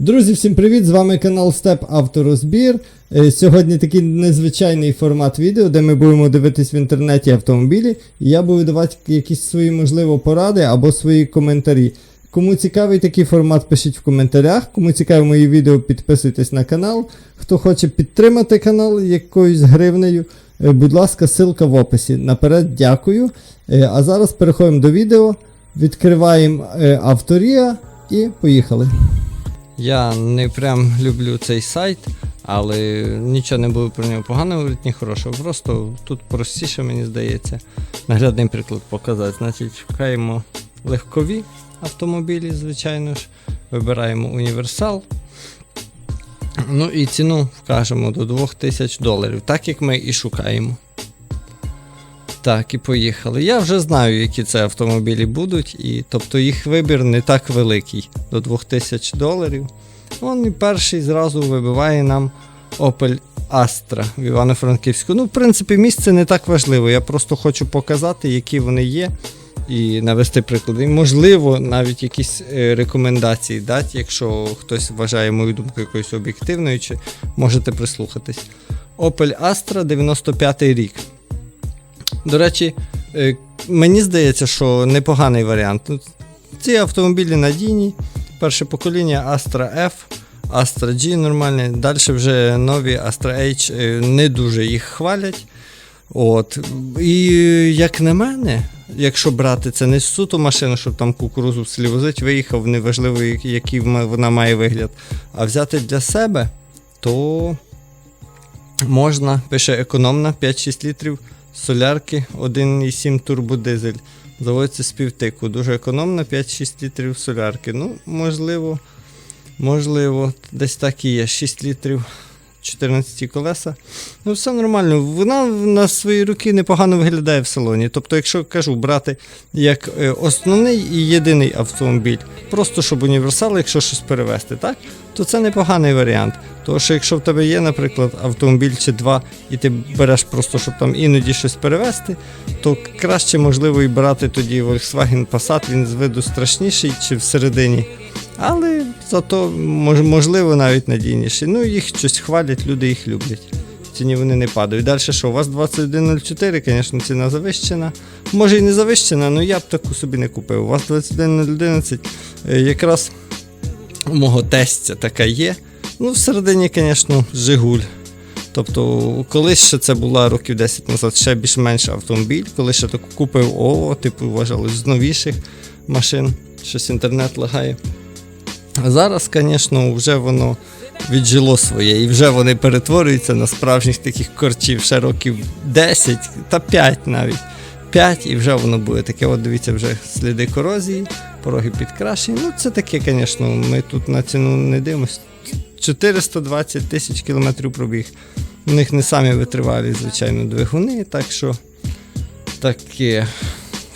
Друзі, всім привіт! З вами канал Степ Авторозбір. Е, Сьогодні такий незвичайний формат відео, де ми будемо дивитись в інтернеті автомобілі. І я буду давати якісь свої, можливо, поради або свої коментарі. Кому цікавий такий формат, пишіть в коментарях. Кому цікаві мої відео, підписуйтесь на канал. Хто хоче підтримати канал якоюсь гривнею, е, будь ласка, ссылка в описі. Наперед дякую. Е, А зараз переходимо до відео, відкриваємо авторія і поїхали. Я не прям люблю цей сайт, але нічого не буду про нього поганого говорити, ні хорошого. Просто тут простіше, мені здається, наглядний приклад показати. Значить, шукаємо легкові автомобілі, звичайно ж, вибираємо універсал. Ну і ціну вкажемо до 2000 доларів, так як ми і шукаємо. Так, і поїхали. Я вже знаю, які це автомобілі будуть, і тобто їх вибір не так великий до 2000 доларів. Он і перший зразу вибиває нам Opel Astra в Івано-Франківську. Ну, в принципі, місце не так важливо. Я просто хочу показати, які вони є, і навести приклади. Можливо, навіть якісь е, рекомендації дати, якщо хтось вважає мою думку якоюсь об'єктивною, чи можете прислухатись. Opel Astra 95 рік. До речі, е, мені здається, що непоганий варіант. Ну, Ці автомобілі надійні. Перше покоління Astra F, Astra G нормальні. Далі вже нові Astra H е, не дуже їх хвалять. От. І як на мене, якщо брати це не суто машину, щоб там кукурузу в селі возить, виїхав, неважливо, який- який вона має вигляд, а взяти для себе, то можна, пише економна 5-6 літрів солярки 1,7 турбодизель. Заводиться з півтику. Дуже економно, 5-6 літрів солярки. Ну, можливо, можливо, десь так і є. 6 літрів 14 колеса. Ну, все нормально. Вона на свої руки непогано виглядає в салоні. Тобто, якщо кажу, брати як е, основний і єдиний автомобіль, просто щоб універсал, якщо щось перевезти, так? то це непоганий варіант. Тому що якщо в тебе є, наприклад, автомобіль чи два, і ти береш просто, щоб там іноді щось перевезти, то краще можливо і брати тоді Volkswagen Passat, він з виду страшніший чи всередині. Але зато можливо навіть надійніший. Ну, їх щось хвалять, люди їх люблять. Ціні вони не падають. Далі що? У вас 2104, звісно, ціна завищена. Може і не завищена, але я б таку собі не купив. У вас 21011 е, якраз у мого тестя така є. Ну, всередині, звісно, Жигуль. Тобто, колись ще це була років 10 назад ще більш-менш автомобіль, коли ще таку купив ООО, типу, вважалось з новіших машин, щось інтернет лагає. А зараз, звісно, вже воно віджило своє, і вже вони перетворюються на справжніх таких корчів ще років 10 та 5 навіть. 5 і вже воно буде таке. От дивіться, вже сліди корозії, пороги підкрашені. Ну, це таке, звісно, ми тут на ціну не дивимося. 420 тисяч кілометрів пробіг. У них не самі витривалі, звичайно, двигуни, так що таке.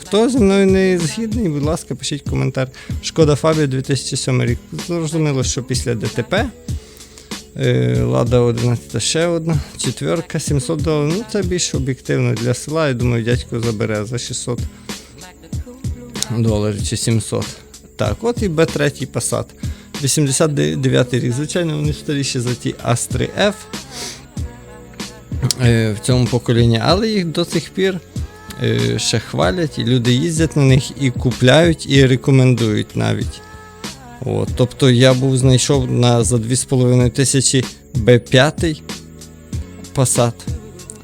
Хто зі мною не згідний, будь ласка, пишіть коментар. Шкода Фабія 2007 рік. Зрозуміло, що після ДТП. Е, Лада 11 ще одна, четверка, 700 доларів. Ну, це більш об'єктивно для села. Я думаю, дядько забере за 600 доларів чи 700. Так, от і Б3 Passat. 89 рік. Звичайно, вони старіші за ті Astri F е, в цьому поколінні, але їх до цих пір е, ще хвалять, і люди їздять на них і купляють, і рекомендують навіть. От, тобто я був знайшов на за 2,5 тисячі B5 Passat.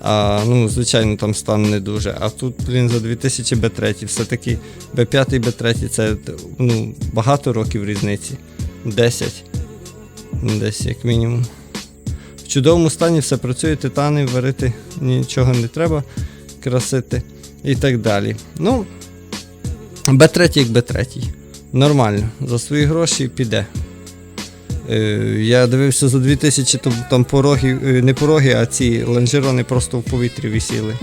А, ну, звичайно, там стан не дуже. А тут, блін, за 2000 B3. Все-таки B5 і B3 це ну, багато років різниці. 10. Десь як мінімум. В чудовому стані все працює, титани, варити нічого не треба, красити і так далі. Ну, Б3 як Б3. Нормально. За свої гроші піде. Е, я дивився за 2000, то там пороги, е, не пороги, а ці лонжерони просто в повітрі висіли.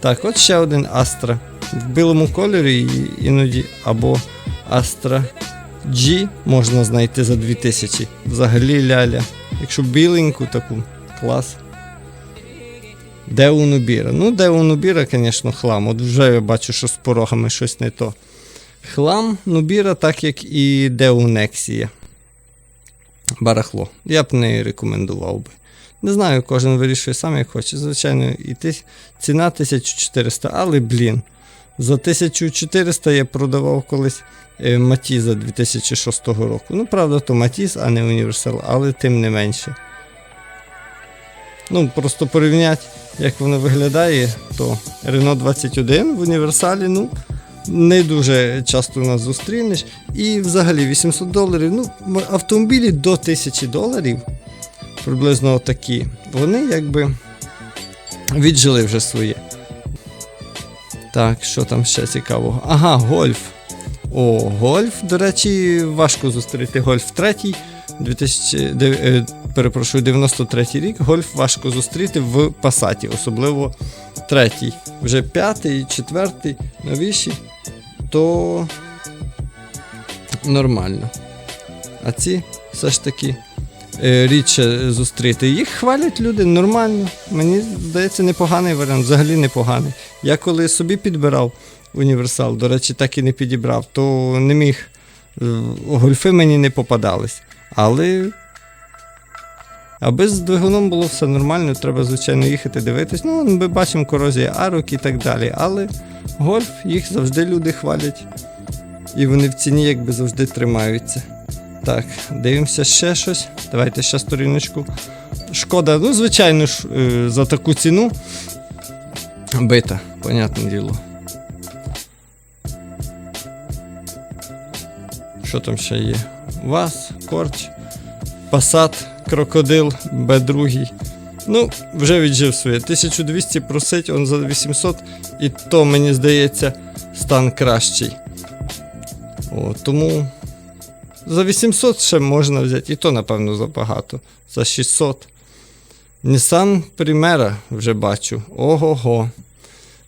Так, от ще один Astra. В білому кольорі іноді або Astra G можна знайти за 2000. Взагалі ляля. Якщо біленьку таку, клас. Де у Нубіра? Ну, де у Нубіра, звісно, хлам. От вже я бачу, що з порогами щось не то. Хлам Нубіра, так як і де у Нексія. барахло. Я б не рекомендував би. Не знаю, кожен вирішує сам, як хоче. Звичайно, і ти, ціна 1400, але блін. За 1400 я продавав колись е, Матіза 2006 року. Ну, правда, то Матіз, а не універсал, але тим не менше. Ну, просто порівняти, як воно виглядає, то Renault 21 в універсалі, ну, не дуже часто нас зустрінеш. І взагалі 800 доларів. Ну, автомобілі до 1000 доларів, приблизно такі, вони якби віджили вже своє. Так, що там ще цікавого? Ага, гольф. О, гольф. До речі, важко зустріти гольф третій. 2000, е, перепрошую, 93 рік. Гольф важко зустріти в пасаті, особливо третій. Вже п'ятий, четвертий, новіші, то нормально. А ці все ж таки рідше зустріти. Їх хвалять люди нормально. Мені здається, непоганий варіант, взагалі непоганий. Я коли собі підбирав універсал, до речі, так і не підібрав, то не міг. е, Гольфи мені не попадались. Але. Аби з двигуном було все нормально, треба, звичайно, їхати дивитись. Ну, ми бачимо корозія арок і так далі. Але гольф їх завжди люди хвалять. І вони в ціні якби завжди тримаються. Так, дивимося ще щось. Давайте ще сторіночку. Шкода, ну, звичайно ж, е, за таку ціну. Бита, понятне діло. Що там ще є? ВАЗ, Корч, Пасат, Крокодил, Б2. Ну, вже віджив своє. 1200 просить, он за 800, і то, мені здається, стан кращий. О, тому за 800 ще можна взяти, і то, напевно, забагато. За 600. Nissan Primera вже бачу. Ого-го.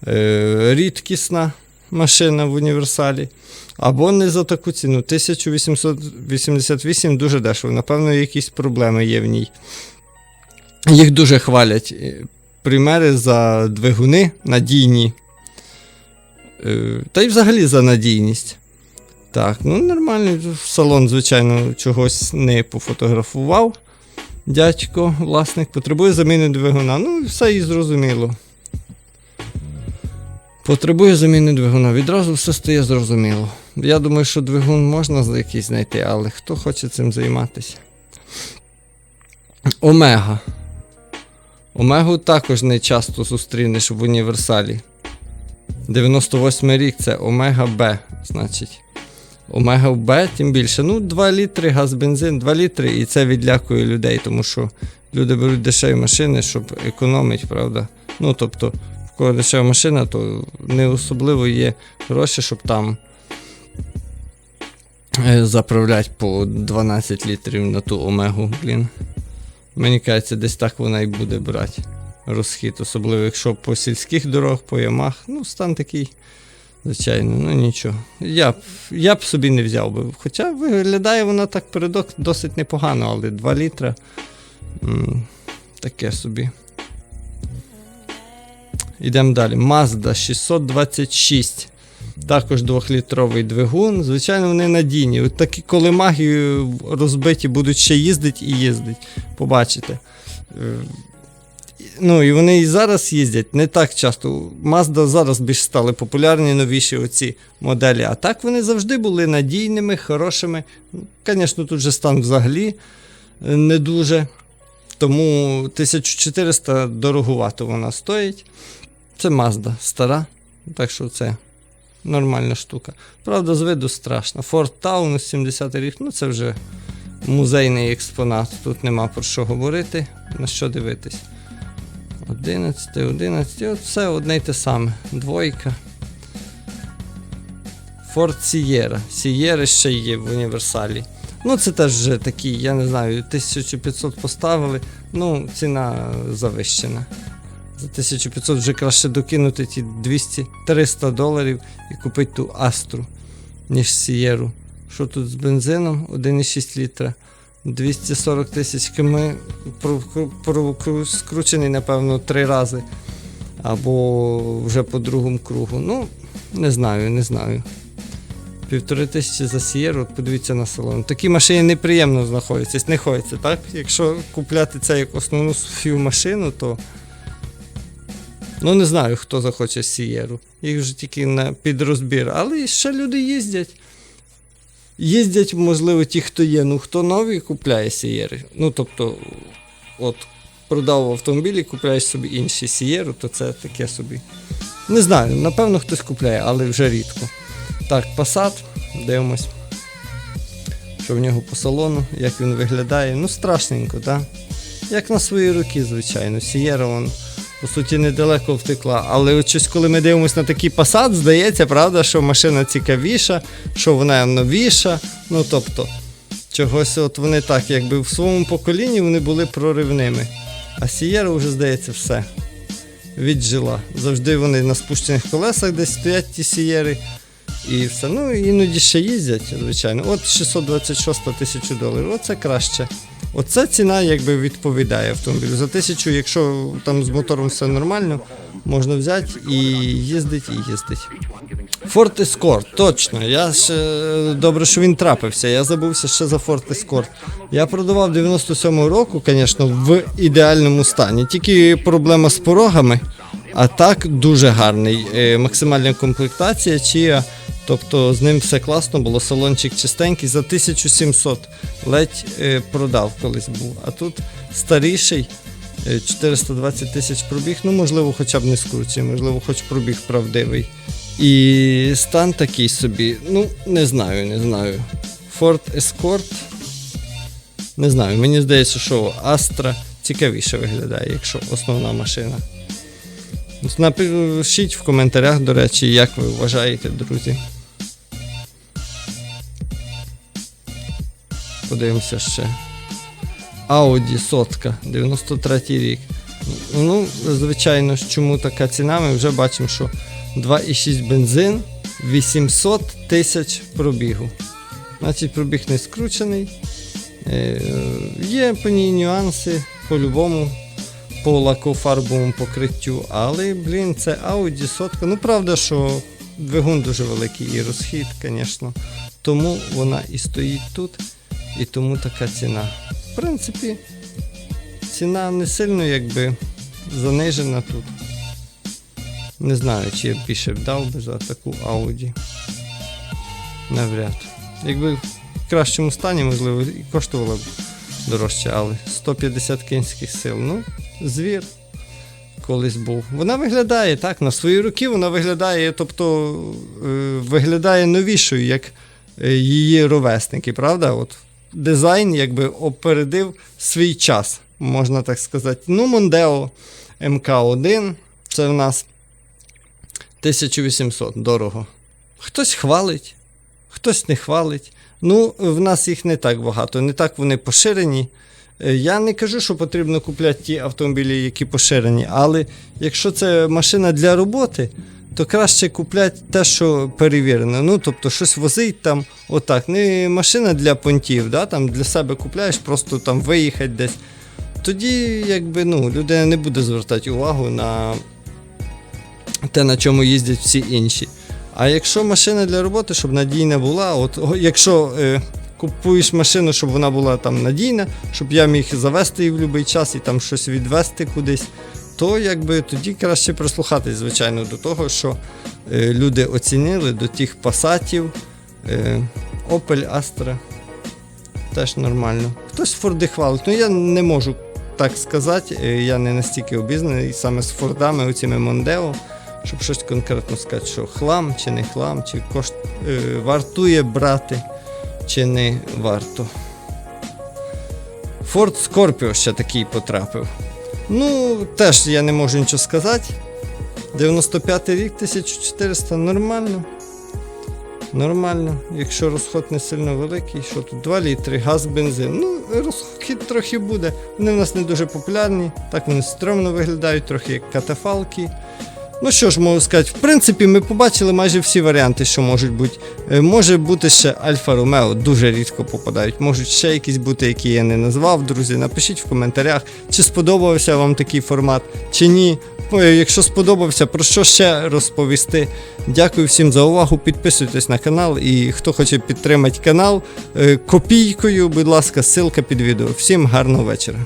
Е, рідкісна машина в універсалі. Або не за таку ціну. 1888 дуже дешево. Напевно, якісь проблеми є в ній. Їх дуже хвалять. Е, Примери за двигуни надійні. Е, Та й взагалі за надійність. Так, ну нормально. Салон, звичайно, чогось не пофотографував. Дядько, власник, потребує заміни двигуна. Ну, все і зрозуміло. Потребує заміни двигуна. Відразу все стає зрозуміло. Я думаю, що двигун можна якийсь знайти, але хто хоче цим займатися? Омега. Омегу також не часто зустрінеш в універсалі. 98 рік це Омега Б, значить. Омега Б, тим більше. Ну, 2 літри газ бензин, 2 літри, і це відлякує людей, тому що люди беруть дешеві машини, щоб економити, правда. Ну, тобто, в кого дешева машина, то не особливо є гроші, щоб там е, заправляти по 12 літрів на ту омегу, блін. Мені кажеться, десь так вона і буде брати розхід, особливо якщо по сільських дорогах, по ямах. Ну, стан такий, звичайно, ну нічого. Я б, я б собі не взяв би. Хоча виглядає вона так передок досить непогано, але 2 літра. м, таке собі. Йдемо далі. Mazda 626. Також 2-літровий двигун. Звичайно, вони надійні. От такі колемаги розбиті будуть ще їздити і їздить. Побачите. Ну, і вони і зараз їздять не так часто. Mazda зараз більш стали популярні новіші оці моделі. А так вони завжди були надійними, хорошими. Звісно, тут же стан взагалі е, не дуже. Тому 1400 дорогувато вона стоїть. Це Mazda стара. Так що це нормальна штука. Правда, з виду страшно. Ford Taunus 70 рік, ну це вже музейний експонат. Тут нема про що говорити, на що дивитись. 11, 11, от все одне й те саме. Двойка. Ford Sierra. Sierra ще є в універсалі. Ну, це теж вже такі, я не знаю, 1500 поставили. Ну, ціна завищена. За 1500 вже краще докинути ті 200-300 доларів і купити ту Астру, ніж Сієру. Що тут з бензином? 1,6 літра. 240 тисяч км скручений, напевно, три рази. Або вже по другому кругу. Ну, не знаю, не знаю. Півтори тисячі за Сієру, подивіться на салон. Такі машини неприємно знаходяться, знаходяться, так? Якщо купляти це як основну свою машину, то. Ну, не знаю, хто захоче Сієру. Їх вже тільки на підрозбір. Але ще люди їздять. Їздять, можливо, ті, хто є. Ну, хто нові купляє Сієри. Ну, тобто, от продав автомобіль і купляєш собі інші Сієру, то це таке собі. Не знаю, напевно, хтось купляє, але вже рідко. Так, Passat, дивимось. Що в нього по салону, як він виглядає. Ну, страшненько, так? Як на свої роки, звичайно. Сієра, вон, по суті, недалеко втекла. Але щось, коли ми дивимося на такий Passat, здається, правда, що машина цікавіша, що вона новіша. Ну, тобто, чогось от вони так, якби в своєму поколінні вони були проривними. А Сієра вже, здається, все. Віджила. Завжди вони на спущених колесах десь стоять ті сієри. І все. Ну, іноді ще їздять, звичайно. От 626 тисячу доларів. Оце краще. Оце ціна якби відповідає автомобілю. За тисячу, якщо там з мотором все нормально, можна взяти і їздить, і їздить. Ford Escort, точно. Я ще добре, що він трапився. Я забувся ще за Ford Escort. Я продавав 97-го року, звісно, в ідеальному стані. Тільки проблема з порогами. А так дуже гарний. Е, Максимальна комплектація, чия. Тобто з ним все класно було, салончик чистенький, за 1700 ледь е, продав колись був. А тут старіший, е, 420 тисяч пробіг, ну можливо, хоча б не скручений, можливо, хоч пробіг правдивий. І стан такий собі, ну, не знаю, не знаю. Ford Escort. Не знаю, мені здається, що Astra цікавіше виглядає, якщо основна машина. Напишіть в коментарях, до речі, як ви вважаєте, друзі. Подивимося ще. Audi сотка, 93 рік. Ну, звичайно, чому така ціна? Ми вже бачимо, що 2,6 бензин, 800 тисяч пробігу. Значить, пробіг не скручений. Е, є по ній нюанси по-любому по лакофарбовому покриттю, але, блін, це Audi сотка. Ну, правда, що двигун дуже великий і розхід, звісно. Тому вона і стоїть тут, і тому така ціна. В принципі, ціна не сильно якби занижена тут. Не знаю, чи я б більше б дав би за таку Audi. Навряд. Якби в кращому стані, можливо, і коштувала б дорожче, але 150 кінських сил. Ну, звір колись був. Вона виглядає так, на свої роки вона виглядає, тобто е, виглядає новішою, як е, її ровесники, правда? От Дизайн якби опередив свій час, можна так сказати. Ну, Мондео МК1, це в нас 1800, дорого. Хтось хвалить, хтось не хвалить. Ну, в нас їх не так багато, не так вони поширені. Е, Я не кажу, що потрібно купляти ті автомобілі, які поширені, але якщо це машина для роботи, то краще купляти те, що перевірено. Ну, тобто, щось возить там, отак. Не машина для понтів, да, там для себе купляєш, просто там виїхати десь. Тоді, якби, ну, людина не буде звертати увагу на те, на чому їздять всі інші. А якщо машина для роботи, щоб надійна була, от якщо е, купуєш машину, щоб вона була там надійна, щоб я міг завести її в будь-який час і там щось відвести кудись, то якби тоді краще прислухатись, звичайно, до того, що е, люди оцінили до тих пасатів, е, Opel Astra. Теж нормально. Хтось Форди хвалить. Ну я не можу так сказати, е, я не настільки обізнаний саме з Фордами, оціми Мондео щоб щось конкретно сказати, що хлам чи не хлам, чи кошт, е, вартує брати, чи не варто. Ford Scorpio ще такий потрапив. Ну, теж я не можу нічого сказати. 95 рік, 1400, нормально. Нормально, якщо розход не сильно великий, що тут 2 літри, газ, бензин. Ну, розхід трохи буде. Вони в нас не дуже популярні, так вони стромно виглядають, трохи як катафалки. Ну що ж можу сказати, в принципі, ми побачили майже всі варіанти, що можуть бути. Е, Може бути ще Альфа Ромео, дуже рідко попадають. Можуть ще якісь бути, які я не назвав, друзі. Напишіть в коментарях, чи сподобався вам такий формат, чи ні. е, якщо сподобався, про що ще розповісти. Дякую всім за увагу. Підписуйтесь на канал і хто хоче підтримати канал е, копійкою, будь ласка, ссылка під відео. Всім гарного вечора.